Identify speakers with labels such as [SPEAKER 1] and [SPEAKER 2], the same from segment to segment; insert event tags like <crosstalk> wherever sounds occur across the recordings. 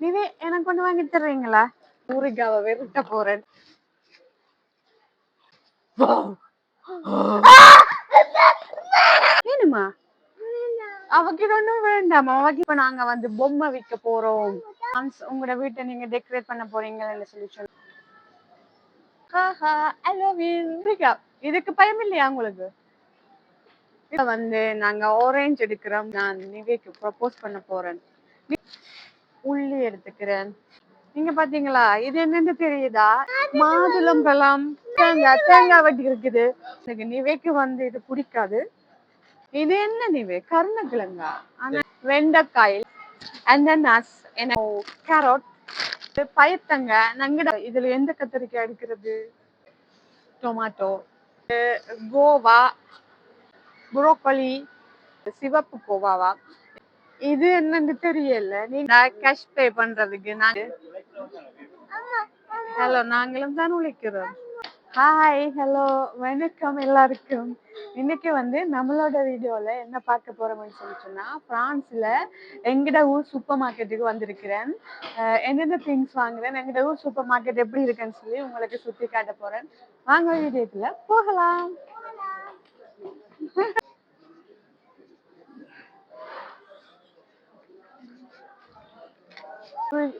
[SPEAKER 1] நிவே எனக்கு கொண்டு வாங்கி தர்றீங்களா? ஊருக்காவ வெறுட்ட போறேன். வேணுமா? அவகிட்ட ஒண்ணும் வேண்டாம்? அவக்கு இப்ப நாங்க வந்து பொம்மை விற்க போறோம். உங்களோட வீட்டை நீங்க டெக்கரேட் பண்ண போறீங்கன்னு சொல்லி சொல்லு இதுக்கு பயம் இல்லையா உங்களுக்கு? வந்து நாங்க ஆரஞ்சு எடுக்கிறோம். நான் நிவேக்கு ப்ரப்போஸ் பண்ண போறேன். உள்ளி எடுத்துக்கிறேன். நீங்க பாத்தீங்களா? இது என்னன்னு தெரியுதா? மாதுளம் பழம் தேங்காய் தேங்காய் வட்டி இருக்குது. எனக்கு நிவேக்கு வந்து இது பிடிக்காது. இது என்ன நிவே? கருணக்கிழங்கா? ஆனா வெண்டைக்காய். அண்ட் நஸ் என்ன? கேரட் பயத்தங்க நங்கட இதுல எந்த கத்திரிக்காய் எடுக்கிறது? டொமாட்டோ கோவா புரோக்கோலி சிவப்பு கோவாவா? இது என்னன்னு தெரியல. நீங்க கேஷ் பே பண்றதுக்கு நாங்க ஹலோ நாங்களும் தான் உழைக்கிறோம். ஹாய் ஹலோ வணக்கம் எல்லாருக்கும். இன்னைக்கு வந்து நம்மளோட வீடியோல என்ன பார்க்க போறோம்னு சொல்லி சொன்னா பிரான்ஸ்ல எங்கட ஊர் சூப்பர் மார்க்கெட்டுக்கு வந்திருக்கிறேன். என்னென்ன திங்ஸ் வாங்குறேன் எங்கட ஊர் சூப்பர் மார்க்கெட் எப்படி இருக்குன்னு சொல்லி உங்களுக்கு சுத்தி காட்ட போறேன். வாங்க வீடியோக்குள்ள போகலாம்.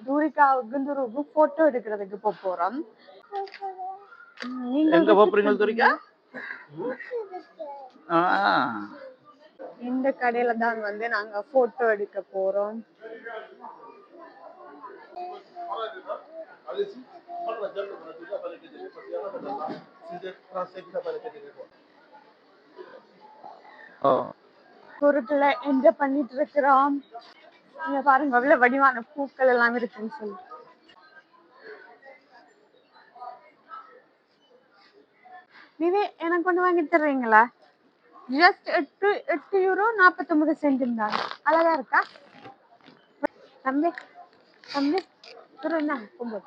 [SPEAKER 1] தூரிகாவுக்கு துருவுக்கு போட்டோ எடுக்கிறதுக்கு போக போறோம்.
[SPEAKER 2] எங்க போறீங்க துரிக்கா ஆ.
[SPEAKER 1] இந்த கடையில தான் வந்து நாங்க போட்டோ எடுக்க போறோம். பொருட்களை என்ஜாய் பண்ணிட்டு இருக்கிறோம். இங்க பாருங்க அவ்வளவு வடிவான பூக்கள் எல்லாம் இருக்குன்னு சொல்லி. நிவே எனக்கு கொண்டு வாங்கி தர்றீங்களா? ஜஸ்ட் எட்டு எட்டு யூரோ நாற்பத்தொன்பது சென்ட் இருந்தாங்க அழகா இருக்கா? தம்பி தம்பி என்ன கும்பல்.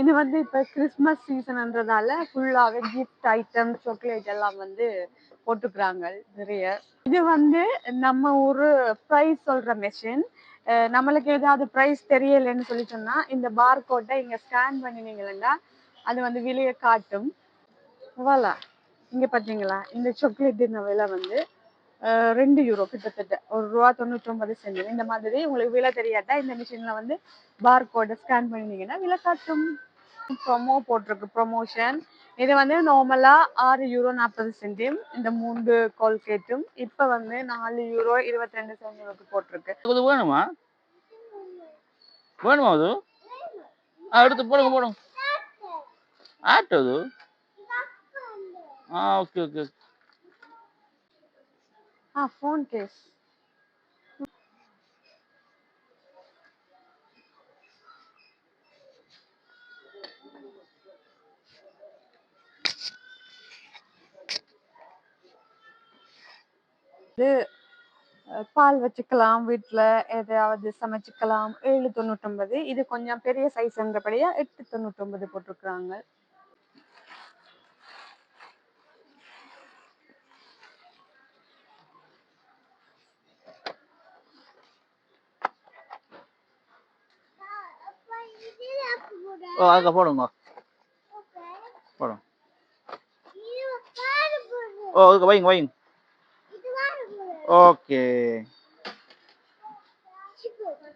[SPEAKER 1] இது வந்து இப்ப கிறிஸ்மஸ் சீசன்ன்றதால ஃபுல்லாவே கிஃப்ட் ஐட்டம் சாக்லேட் எல்லாம் வந்து போட்டுக்கிறாங்க நிறைய. இது வந்து நம்ம ஒரு ப்ரைஸ் சொல்ற மெஷின் நம்மளுக்கு ஏதாவது ப்ரைஸ் தெரியலைன்னு சொல்லி சொன்னா இந்த பார் கோட்டை இங்க ஸ்கேன் பண்ணினீங்கன்னா அது வந்து விலையை காட்டும். வாலா இங்கே பார்த்தீங்களா இந்த சாக்லேட் விலை வந்து ரெண்டு யூரோ கிட்டத்தட்ட. ஒரு ரூபா தொண்ணூற்றி ஒன்பது சென்ட் இந்த மாதிரி உங்களுக்கு விலை தெரியாட்டா இந்த மிஷினில் வந்து பார் கோடை ஸ்கேன் பண்ணிங்கன்னா விலை காட்டும். ப்ரொமோ போட்டிருக்கு ப்ரொமோஷன் இது வந்து நார்மலாக ஆறு யூரோ நாற்பது சென்டிம் இந்த மூன்று கோல்கேட்டும் இப்போ வந்து நாலு யூரோ இருபத்தி ரெண்டு சென்டிமுக்கு போட்டிருக்கு.
[SPEAKER 2] இது வேணுமா? வேணுமா அது? அடுத்து எடுத்து போடுங்க போடுங்க. ஆட்டோ அது? ஆ ஓகே ஓகே.
[SPEAKER 1] ஆ ஃபோன் கேஸ் இது பால் வச்சுக்கலாம் வீட்டில் எதையாவது சமைச்சுக்கலாம். ஏழு தொண்ணூற்றொம்பது இது கொஞ்சம் பெரிய சைஸ்ன்றபடியாக எட்டு தொண்ணூற்றொம்பது போட்டிருக்கிறாங்க.
[SPEAKER 2] ஓ அங்கே போடுங்க. போடுங்க. ஓ அதுக்கு வைங்க வைங்க. ஓகே.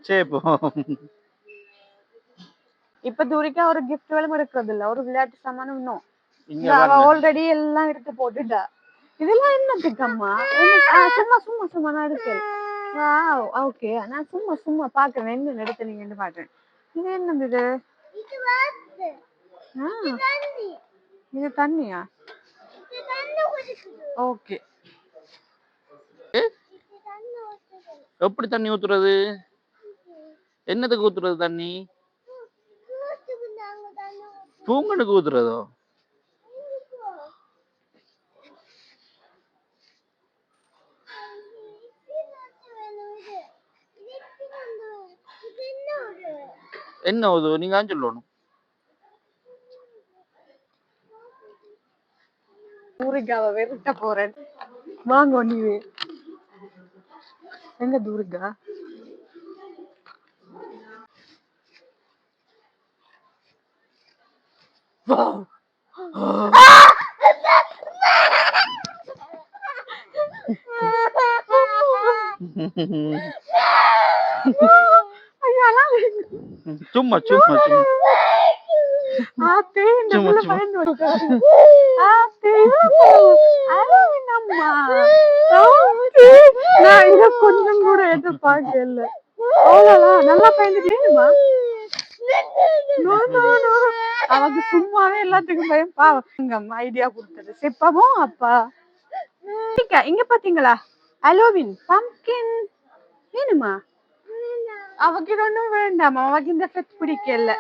[SPEAKER 2] சரி போ
[SPEAKER 1] இப்ப தூரிக்கா ஒரு கிஃப்ட் வேலும் இருக்கிறது இல்ல ஒரு விளையாட்டு சாமானும் இன்னும். ஆல்ரெடி எல்லாம் எடுத்து போட்டுட்டா. இதெல்லாம் என்னத்துக்கம்மா சும்மா சும்மா சும்மா நான் எடுக்கேன் ஓகே நான் சும்மா சும்மா பாக்குறேன். என்ன எடுத்தீங்கன்னு பாக்குறேன் இது என்னது இது? இது தண்ணியா? ஓகே.
[SPEAKER 2] எப்படி தண்ணி ஊத்துறது? என்னத்துக்கு ஊத்துறது தண்ணி? பூங்கனுக்கு ஊத்துறதோ? என்ன உது நீங்க தான் சொல்லணும்.
[SPEAKER 1] தூரிகாவை வெறுட்ட போறேன். வாங்க நீ. எங்க தூரிகா? ஐயா, <laughs> ஆத்தே, நான் இத கொஞ்சம் கூட எதிர்பார்க்கல. நல்லா no. அவங்க சும்மாவே எல்லாத்துக்கும் பயம். பாவம். ஐடியா கொடுத்தது. செப்பவும் அப்பா. இங்க பாத்தீங்களா? அலோவின் பம்கின் வேணுமா? அவக்கு ஒண்ணும் வேண்டாம். அவக்கு இந்த செட் பிடிக்கல.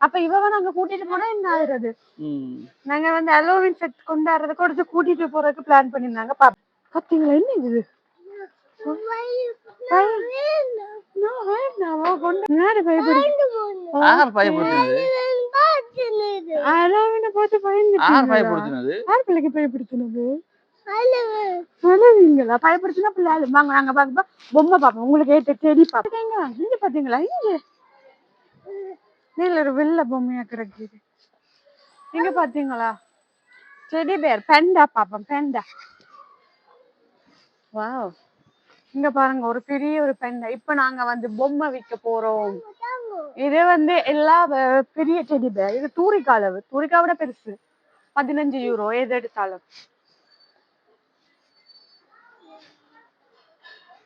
[SPEAKER 1] அப்ப இவ நாங்க கூட்டிட்டு போனா என்ன ஆகுறது?
[SPEAKER 2] ம்.
[SPEAKER 1] நாங்க வந்து அலோவின் செட் கொண்டாடுறத கொடுத்து கூட்டிட்டு போறதுக்கு பிளான் பண்ணிருந்தாங்க பாத்தீங்களா? என்ன இது?
[SPEAKER 2] பயப்படுத்தினது?
[SPEAKER 1] அலோவினை பார்த்து அழுவீங்களா பயப்படுத்தினா பிள்ளை அழு நாங்க பாக்க பொம்மை பாப்போம் உங்களுக்கு ஏத்த செடி பாப்போம் எங்க இங்க பாத்தீங்களா? இங்க. நீல ஒரு வெள்ளை பொம்மையா கிடக்குது. இங்க பாத்தீங்களா? செடி பேர் பெண்டா பாப்போம் பெண்டா வாவ் இங்க பாருங்க ஒரு பெரிய ஒரு பெண்டா இப்ப நாங்க வந்து பொம்மை விற்க போறோம். இது வந்து எல்லா பெரிய செடி பேர் இது தூரிகா அளவு தூரிக்காவோட பெருசு. பதினஞ்சு யூரோ எது எடுத்தாலும்.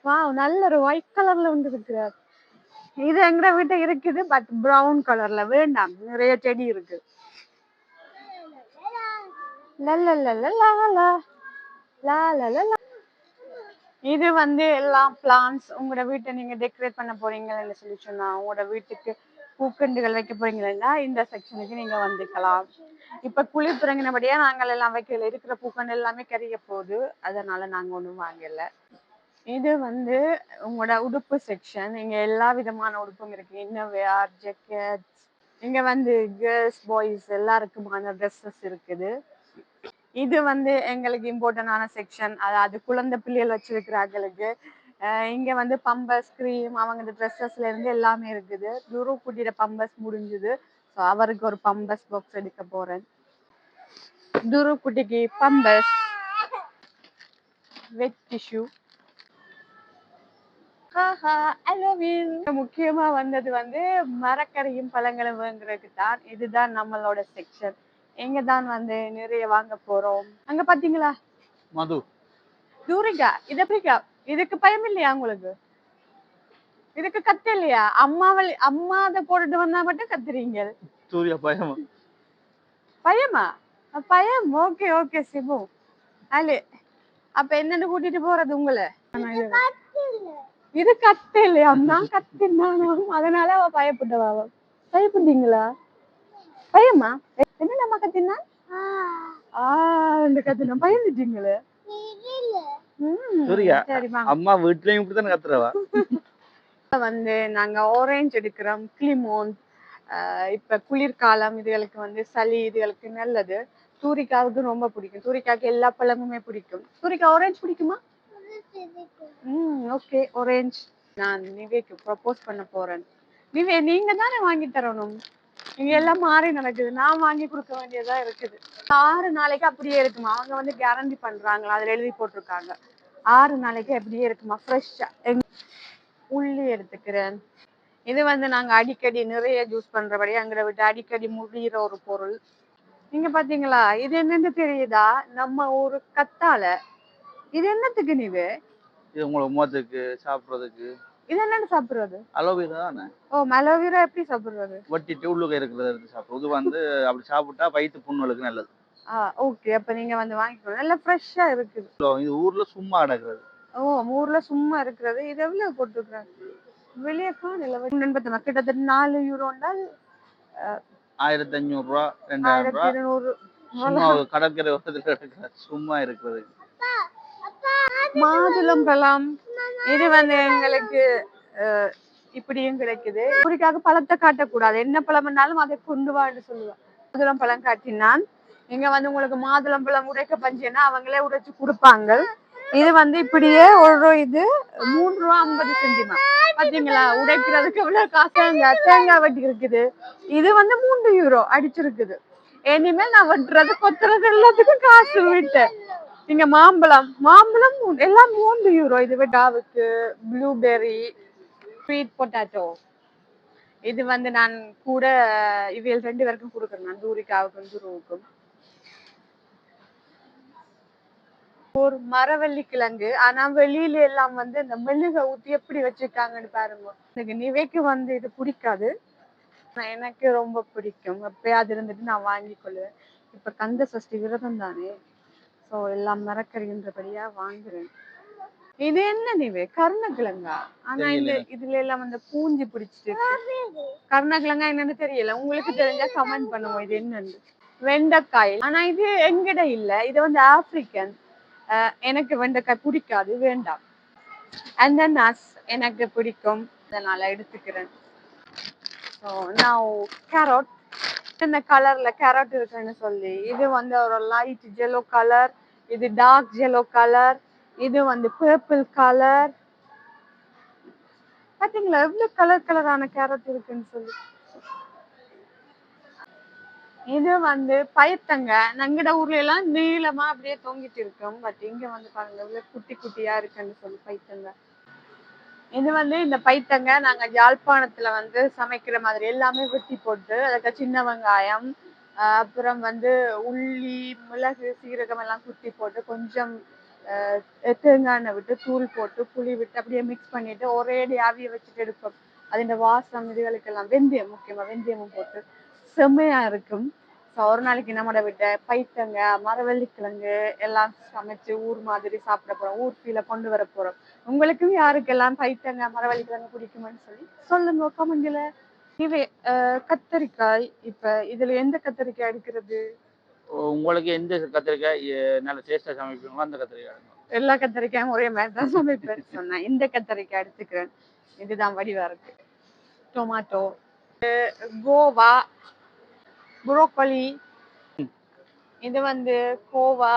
[SPEAKER 1] வாவ் நல்ல ஒரு ஒயிட் கலர்ல வந்து இருக்கிறார். இது எங்கட வீட்டை இருக்குது பட் பிரவுன் கலர்ல வேண்டாம். நிறைய செடி இருக்கு. இது வந்து எல்லாம் பிளான்ஸ் உங்களோட வீட்டை நீங்க டெக்கரேட் பண்ண போறீங்கன்னு சொல்லி சொன்னா உங்களோட வீட்டுக்கு பூக்கண்டுகள் வைக்க போறீங்கன்னா இந்த செக்ஷனுக்கு நீங்க வந்துக்கலாம். இப்ப குளிர் தொடங்கினபடியா நாங்கள் எல்லாம் வைக்கல இருக்கிற பூக்கண்டு எல்லாமே கரிய போகுது. அதனால நாங்க ஒண்ணும் வாங்கல. இது வந்து உங்களோட உடுப்பு செக்ஷன் இங்க எல்லா விதமான உடுப்பும் இருக்கு. இன்னவேர் ஜெக்கெட்ஸ் இங்க வந்து கேர்ள்ஸ் பாய்ஸ் எல்லாருக்குமான ட்ரெஸ்ஸஸ் இருக்குது. இது வந்து எங்களுக்கு இம்பார்ட்டன்டான செக்ஷன் அதாவது குழந்தை பிள்ளைகள் வச்சிருக்கிறாங்களுக்கு. இங்க வந்து பம்பஸ் கிரீம் அவங்க ட்ரெஸ்ஸஸ்ல இருந்து எல்லாமே இருக்குது. துரு குட்டியோட பம்பஸ் முடிஞ்சுது. ஸோ அவருக்கு ஒரு பம்பஸ் பாக்ஸ் எடுக்க போறேன். துரு குட்டிக்கு பம்பஸ் வெட் டிஷ்யூ முக்கியமா வந்தது வந்து மரக்கறியும் பழங்களும் வாங்குறதுக்கு தான். இதுதான் நம்மளோட செக்ஷன் எங்க தான் வந்து நிறைய வாங்க போறோம்? அங்க பாத்தீங்களா?
[SPEAKER 2] மது.
[SPEAKER 1] தூரிகா இத பிரிக்கா இதுக்கு பயம் இல்லையா உங்களுக்கு? இதுக்கு கத்து இல்லையா? அம்மாவல் அம்மா அதை போட்டுட்டு வந்தா மட்டும் கத்துறீங்க.
[SPEAKER 2] சூர்யா பயம்?
[SPEAKER 1] பயமா? பயம். ஓகே ஓகே சிபு அலு அப்ப என்னன்னு கூட்டிட்டு போறது உங்களை? இது கத்து இல்லையா? நான் கத்துனாலும் அதனால அவ பயப்பட்டவா அவ? பயப்பட்டீங்களா? பயமா என்ன நம்ம கத்தினா? ஆஹ் இந்த கத்துனா பயந்துட்டீங்களே.
[SPEAKER 2] சூர்யா. அம்மா வீட்லயும் இப்படித்தானே கத்துறவா?
[SPEAKER 1] வந்து நாங்க ஆரஞ்சு எடுக்கிறோம் கிளிமோன் இப்ப குளிர்காலம் இதுகளுக்கு வந்து சளி இதுகளுக்கு நல்லது. தூரிக்காவுக்கு ரொம்ப பிடிக்கும். தூரிக்காவுக்கு எல்லா பழமுமே பிடிக்கும். தூரிக்கா ஆரஞ்சு பிடிக்குமா? ம் ஓகே ஒரேஞ்ச் நான் நிவேக்கு ப்ரப்போஸ் பண்ண போறேன். நிவே நீங்க தானே வாங்கி தரணும்? இங்க எல்லாம் மாறி நடக்குது. நான் வாங்கி கொடுக்க வேண்டியதா இருக்குது. ஆறு நாளைக்கு அப்படியே இருக்குமா? அவங்க வந்து கேரண்டி பண்றாங்களா? அதுல எழுதி போட்டிருக்காங்க. ஆறு நாளைக்கு அப்படியே இருக்குமா? ஃப்ரெஷ்ஷா உள்ளி எடுத்துக்கிறேன். இது வந்து நாங்க அடிக்கடி நிறைய ஜூஸ் பண்றபடி அங்கிட்ட விட்டு அடிக்கடி முடிகிற ஒரு பொருள். நீங்க பாத்தீங்களா? இது என்னன்னு தெரியுதா? நம்ம ஒரு கத்தால இது என்னத்துக்கு நீவு
[SPEAKER 2] இது? உங்களுக்கு முகத்துக்கு சாப்பிடுறதுக்கு.
[SPEAKER 1] இது என்னன்னு சாப்பிடுறது?
[SPEAKER 2] அலோவேரா தானே?
[SPEAKER 1] ஓ மலோவீரா எப்படி சாப்பிடுறது?
[SPEAKER 2] வட்டிட்டு உள்ளுக்க இருக்கிறத எடுத்து சாப்பிடும் இது வந்து அப்படி சாப்பிட்டா வயிற்று புண்ணுகளுக்கு நல்லது.
[SPEAKER 1] ஆ ஓகே. அப்ப நீங்க வந்து வாங்கிக்கணும் நல்லா ஃப்ரெஷ்ஷா இருக்குது.
[SPEAKER 2] இது ஊர்ல சும்மா கிடக்குறது
[SPEAKER 1] ஓ நம்ம ஊர்ல சும்மா இருக்கிறது. இது எவ்வளவு போட்டுருக்காங்க வெளியே காணல எண்பத்தி கிட்டத்தட்ட நாலு யூரோண்டால்
[SPEAKER 2] ஆயிரத்தி அஞ்சூறு ரூபா ரெண்டாயிரம் ரூபா. சும்மா கடற்கரை ஓரத்துல சும்மா இருக்கிறது.
[SPEAKER 1] மாதுளம் பழம். இது வந்து எங்களுக்கு அஹ், இப்படியும் கிடைக்குது. இப்படிக்காக பழத்தை காட்டக்கூடாது. என்ன பழம்னாலும் அதை கொண்டு வான்னு சொல்லுவேன் மாதுளம் பழம் காட்டினான். இங்க வந்து உங்களுக்கு மாதுளம் பழம் உடைக்க பஞ்சேன்னா அவங்களே உடைச்சு கொடுப்பாங்க. இது வந்து இப்படியே ஒரு இது மூன்று ரூபா ஐம்பது சென்டிமா. பாத்தீங்களா? உடைக்கிறதுக்கு எவ்வளவு காசாங்க தேங்காய் வெட்டி இருக்குது. இது வந்து மூன்று யூரோ அடிச்சிருக்குது. இனிமேல் நான் வெட்டுறது கொத்துறது எல்லாத்துக்கும் காசு விட்டேன் இங்க மாம்பழம் மாம்பழம் எல்லாம் மூன்று யூரோ. இது வெட்டாவுக்கு ப்ளூபெர்ரி ஸ்வீட் பொட்டாட்டோ இது வந்து நான் கூட இவையில் ரெண்டு பேருக்கும் கொடுக்குறேன். நான் தூரிக்காவுக்கும் துருவுக்கும். ஒரு மரவள்ளி கிழங்கு. ஆனா வெளியில எல்லாம் வந்து இந்த மெழுக ஊத்தி எப்படி வச்சிருக்காங்கன்னு பாருங்க. எனக்கு நிவைக்கு வந்து இது பிடிக்காது. எனக்கு ரொம்ப பிடிக்கும். எப்பயாவது இருந்துட்டு நான் வாங்கி கொள்ளுவேன் இப்ப கந்த சஷ்டி விரதம் தானே. சோ எல்லாம் மரக்கறின்றபடியா வாங்குறேன். இது என்ன நிவே? கருணக்கிழங்கா? ஆனா இந்த இதுல எல்லாம் வந்து பூஞ்சி பிடிச்சிட்டு. கருணக்கிழங்கா என்னன்னு தெரியல. உங்களுக்கு தெரிஞ்சா கமெண்ட் பண்ணுவோம் இது என்னன்னு. வெண்டைக்காய். ஆனா இது எங்கிட்ட இல்ல. இது வந்து ஆப்பிரிக்கன். எனக்கு வெண்டைக்காய் பிடிக்காது. வேண்டாம். அண்ட் தென் நஸ் எனக்கு பிடிக்கும். அதனால எடுத்துக்கிறேன். ஸோ நான் கேரட் இந்த கலர்ல கேரட் இருக்குன்னு சொல்லி இது வந்து ஒரு லைட் ஜெல்லோ கலர் இது டார்க் ஜெல்லோ கலர் இது வந்து பர்பிள் கலர் பாத்தீங்களா? எவ்வளவு கலர் கலரான கேரட் இருக்குன்னு சொல்லி. இது வந்து பயத்தங்க நங்கட ஊர்ல எல்லாம் நீளமா அப்படியே தொங்கிட்டு இருக்கும். பட் இங்க வந்து பாருங்க எவ்வளவு குட்டி குட்டியா இருக்குன்னு சொல்லி பைத்தங்க. இது வந்து இந்த பைத்தங்க நாங்க யாழ்ப்பாணத்துல வந்து சமைக்கிற மாதிரி எல்லாமே வெட்டி போட்டு அதுக்கு சின்ன வெங்காயம் அப்புறம் வந்து உள்ளி மிளகு சீரகம் எல்லாம் குத்தி போட்டு கொஞ்சம் தேங்காய் விட்டு தூள் போட்டு புளி விட்டு அப்படியே மிக்ஸ் பண்ணிட்டு ஒரேடி ஆவியை வச்சுட்டு எடுப்போம். அதிന്റെ வாசம் இதுகளுக்கெல்லாம் வெந்தயம் முக்கியமா வெந்தயமும் போட்டு செம்மையா இருக்கும். ஸோ ஒரு நாளைக்கு நம்மட விட்ட? பைத்தங்க மரவள்ளிக்கிழங்கு எல்லாம் சமைச்சு ஊர் மாதிரி சாப்பிட போறோம். ஊர் ஃபீல கொண்டு வர போறோம். உங்களுக்கும் யாருக்கெல்லாம் பைத்தங்க மரவள்ளிக்கிழங்கு பிடிக்குமான்னு சொல்லி சொல்லுங்க கமெண்ட்ல அஹ், கத்தரிக்காய். இப்ப இதுல எந்த கத்தரிக்காய் எடுக்கிறது?
[SPEAKER 2] உங்களுக்கு எந்த கத்திரிக்காய் நல்ல டேஸ்டா சமைப்பீங்களோ அந்த கத்திரிக்காய்.
[SPEAKER 1] எல்லா கத்தரிக்காயும் ஒரே மாதிரி தான் சமைப்பேன். சொன்னேன் இந்த கத்தரிக்காய் எடுத்துக்கிறேன். இதுதான் வடிவா இருக்கு. டொமாட்டோ கோவா புரோக்கோலி இது வந்து கோவா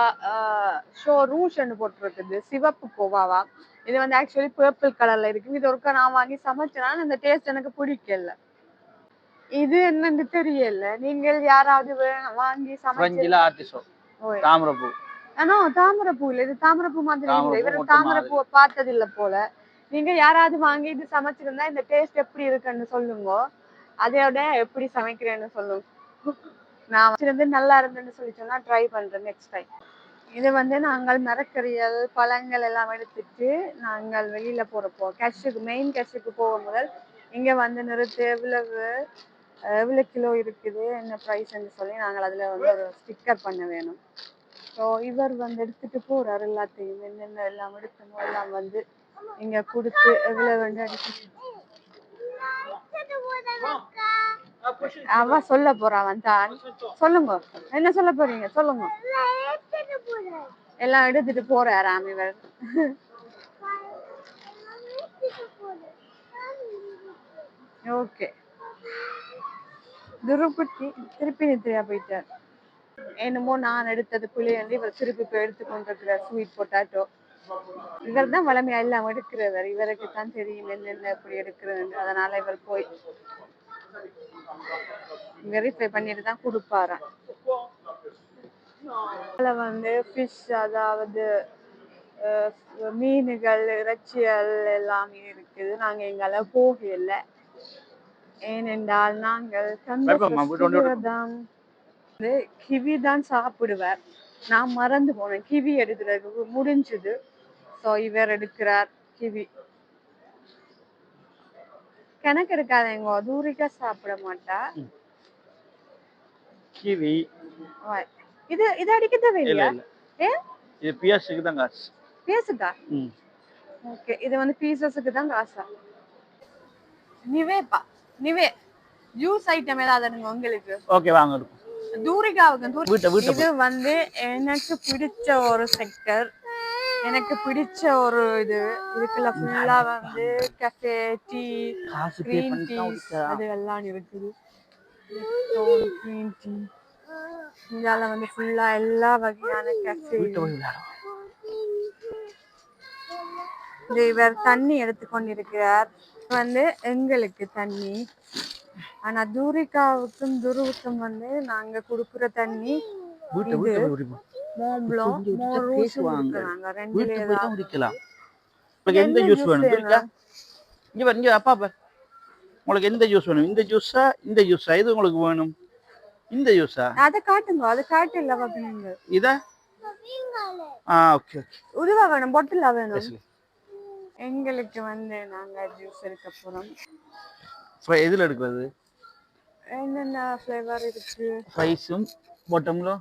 [SPEAKER 1] ஷோ ரூஷ்ன்னு போட்டிருக்குது. சிவப்பு கோவாவா? இது வந்து ஆக்சுவலி பர்பிள் கலர்ல இருக்கு. இது ஒருக்கா நான் வாங்கி சமைச்சேனா இந்த டேஸ்ட் எனக்கு பிடிக்கல. இது என்னன்னு தெரியல. நீங்கள் யாராவது வாங்கி சமைச்சு.
[SPEAKER 2] தாமரைப்பூ.
[SPEAKER 1] ஆனா தாமரைப்பூ இல்ல. இது தாமரைப்பூ மாதிரி இல்ல.
[SPEAKER 2] தாமரைப்பூ
[SPEAKER 1] இவர்
[SPEAKER 2] மொட்டு
[SPEAKER 1] தாமரைப்பூவை பார்த்தது இல்ல போல. நீங்க யாராவது வாங்கி இது சமைச்சிருந்தா இந்த டேஸ்ட் எப்படி இருக்குன்னு சொல்லுங்க. அதோட எப்படி சமைக்கிறேன்னு சொல்லுங்க. நான் வச்சிருந்து நல்லா இருந்ததுன்னு சொல்லி சொன்னா ட்ரை பண்றேன் நெக்ஸ்ட் டைம் இது வந்து நாங்கள் மரக்கறிகள் பழங்கள் எல்லாம் எடுத்துட்டு நாங்கள் வெளியில போறப்போ கேஷுக்கு மெயின் கேஷுக்கு போகும் முதல் இங்க வந்து நிறுத்து எவ்வளவு எவ்வளோ எவ்வளவு கிலோ இருக்குது என்ன ப்ரைஸ்ன்னு சொல்லி நாங்கள் அதுல வந்து ஒரு ஸ்டிக்கர் பண்ண வேணும். ஸோ இவர் வந்து எடுத்துட்டு போறாரு எல்லாத்தையும் என்னென்ன எல்லாம் எடுக்கணும் எல்லாம் வந்து இங்க கொடுத்து எவ்வளவு வந்து அடிச்சு அவ சொல்ல போறா வந்தான் சொல்லுங்க. என்ன சொல்ல போறீங்க? சொல்லுங்க. எல்லாம் எடுத்துட்டு போறாராம் இவர் ஓகே. துருப்பட்டி திருப்பி நித்திரியா போயிட்டார். என்னமோ நான் எடுத்தது புளியன்றி இவர் திருப்பி போய் எடுத்துக்கொண்டிருக்கிறார் ஸ்வீட் பொட்டாட்டோ இவர் தான் வளமையா எல்லாம் எடுக்கிறவர் இவருக்கு தான் தெரியும் என்னென்ன எப்படி எடுக்கிறது அதனால இவர் போய் வெரிஃபை பண்ணிட்டு தான் கொடுப்பாராம் அதுல வந்து ஃபிஷ் அதாவது மீனுகள் இறைச்சிகள் எல்லாமே இருக்குது. நாங்க எங்கால போகல. ஏனென்றால் நாங்கள் வந்து கிவி தான் சாப்பிடுவார். நான் மறந்து போனேன். கிவி எடுக்கிறது முடிஞ்சது. ஸோ இவர் எடுக்கிறார் கிவி. கணக்கு இருக்காதேங்கோ தூரிக்கா சாப்பிட மாட்டா.
[SPEAKER 2] கிவி.
[SPEAKER 1] இது இது அடிக்க தேவையில்லையா? ஏன்
[SPEAKER 2] இது பியாஸுக்கு தான் காசு. ம்.
[SPEAKER 1] ஓகே இது வந்து பீசஸுக்கு தான் காசா? நிவேப்பா நிவே ஜூஸ் ஐட்டம் ஏதாவது உங்களுக்கு.
[SPEAKER 2] ஓகே வாங்க.
[SPEAKER 1] தூரிகாவுக்கு இது வந்து எனக்கு பிடிச்ச ஒரு செக்டர் எனக்கு பிடிச்ச ஒரு இது இதுக்குள்ள ஃபுல்லா வந்து கஃபே டீ கிரீன் டீ. அது எல்லாம் இருக்குது. கிரீன் டீ இதால வந்து ஃபுல்லா எல்லா வகையான கஃபே. இது இவர் தண்ணி எடுத்துக்கொண்டிருக்கிறார். வந்து எங்களுக்கு தண்ணி. ஆனா தூரிகாவுக்கும் துருவுக்கும் வந்து நாங்க குடுக்குற தண்ணி மோம்ப்ளம்
[SPEAKER 2] பேசுவாங்க. வீட்டுக்கு போய் தான். குடிக்கலாம் இப்போ எந்த ஜூஸ் வேணும்? இருக்கா? இங்க பாரு இங்க அப்பா பாரு. உங்களுக்கு எந்த ஜூஸ் வேணும்? இந்த ஜூஸா இந்த ஜூஸா இது உங்களுக்கு வேணும்? இந்த ஜூஸா
[SPEAKER 1] அதை காட்டுங்க அதை காட்டு இல்ல பாக்குறீங்க
[SPEAKER 2] இதா? ஆ ஓகே ஓகே
[SPEAKER 1] உருவா வேணும் பொட்டில் வேணும். எங்களுக்கு வந்து நாங்க ஜூஸ் எடுக்க போறோம்.
[SPEAKER 2] ஃப்ரை எதில் எடுக்கிறது?
[SPEAKER 1] என்னென்ன ஃப்ளேவர் இருக்கு?
[SPEAKER 2] ஃப்ரைஸும் பாட்டம்ல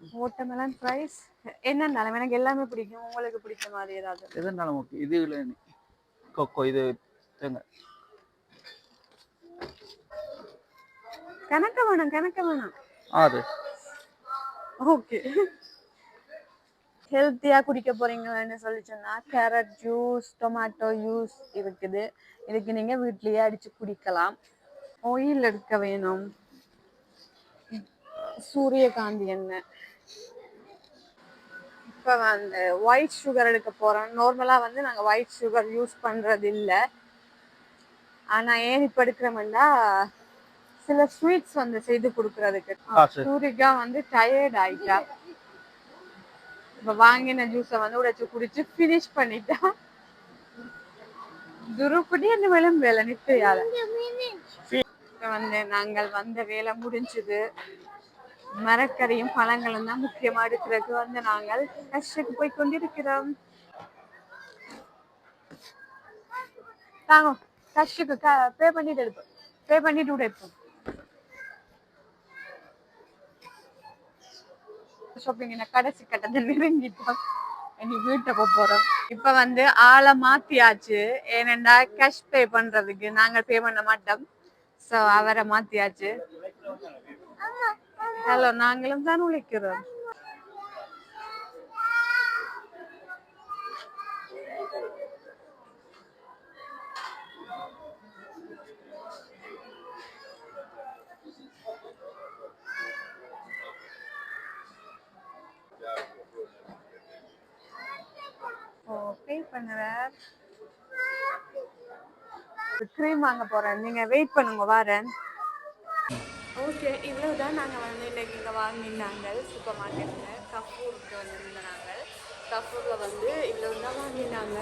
[SPEAKER 1] வாட்டர்மெலன் ஃப்ரைஸ் என்னென்னாலும் எனக்கு எல்லாமே பிடிக்கும். உங்களுக்கு பிடிச்ச மாதிரி ஏதாவது?
[SPEAKER 2] எதுனாலும் ஓகே இது இல்லை கொக்கோ இது தேங்க
[SPEAKER 1] கணக்க வேணாம் கணக்க வேணாம்.
[SPEAKER 2] ஆறு
[SPEAKER 1] ஓகே ஹெல்த்தியா குடிக்க போறீங்கன்னு சொல்லி சொன்னா கேரட் ஜூஸ் டொமேட்டோ ஜூஸ் இருக்குது. இதுக்கு நீங்க வீட்லயே அடிச்சு குடிக்கலாம். ஆயில் எடுக்க வேணும். சூரியகாந்தி எண்ணெய். இப்ப வந்து ஒயிட் சுகர் எடுக்க போறோம். நார்மலா வந்து நாங்க ஒயிட் சுகர் யூஸ் பண்றது இல்ல. ஆனா ஏன் இப்ப எடுக்கிறோம்னா சில ஸ்வீட்ஸ் வந்து செய்து கொடுக்கறதுக்கு. சூரிகா வந்து டயர்ட் ஆயிட்டா. இப்ப வாங்கின ஜூஸ வந்து உடைச்சு குடிச்சு ஃபினிஷ் பண்ணிட்டா. துருப்படி அந்த மேலும் வேலை நிற்கையால இப்ப வந்து நாங்கள் வந்த வேலை முடிஞ்சது. மரக்கறியும் பழங்களும் தான் முக்கியமா எடுக்கிறதுக்கு வந்து நாங்கள் கஷ்டக்கு போய் கொண்டிருக்கிறோம். தாங்க கஷ்டக்கு பே பண்ணிட்டு எடுப்போம். பே பண்ணிட்டு உடைப்போம் ஷாப்பிங் என்ன கடைசி கட்டத்தை நெருங்கிட்டோம். இனி வீட்டுக்கு போறோம். இப்ப வந்து ஆளை மாத்தியாச்சு. ஏனெண்டா கேஷ் பே பண்றதுக்கு நாங்க பே பண்ண மாட்டோம். சோ அவரை மாத்தியாச்சு. ஹலோ நாங்களும் தான் உழைக்கிறோம் ஓ பே பண்ணுறார் க்ரீம் வாங்க போறேன் நீங்க வெயிட் பண்ணுங்க வரேன் ஓகே இவ்வளவுதான் நாங்கள் வந்து இன்றைக்கி இங்கே வாங்கினாங்க சூப்பர் மார்க்கெட்டில் கஃபூருக்கு வந்திருந்த நாங்கள். கஃபூரில் வந்து இவ்வளோ தான் வாங்கினாங்க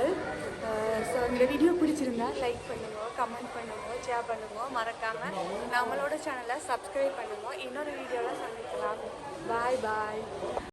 [SPEAKER 1] ஸோ இந்த வீடியோ பிடிச்சிருந்தா லைக் பண்ணுங்க கமெண்ட் பண்ணுங்க ஷேர் பண்ணுங்க. மறக்காமல் நம்மளோட சேனலை சப்ஸ்கிரைப் பண்ணுங்க. இன்னொரு வீடியோவில் சந்திக்கலாம். பாய் பாய்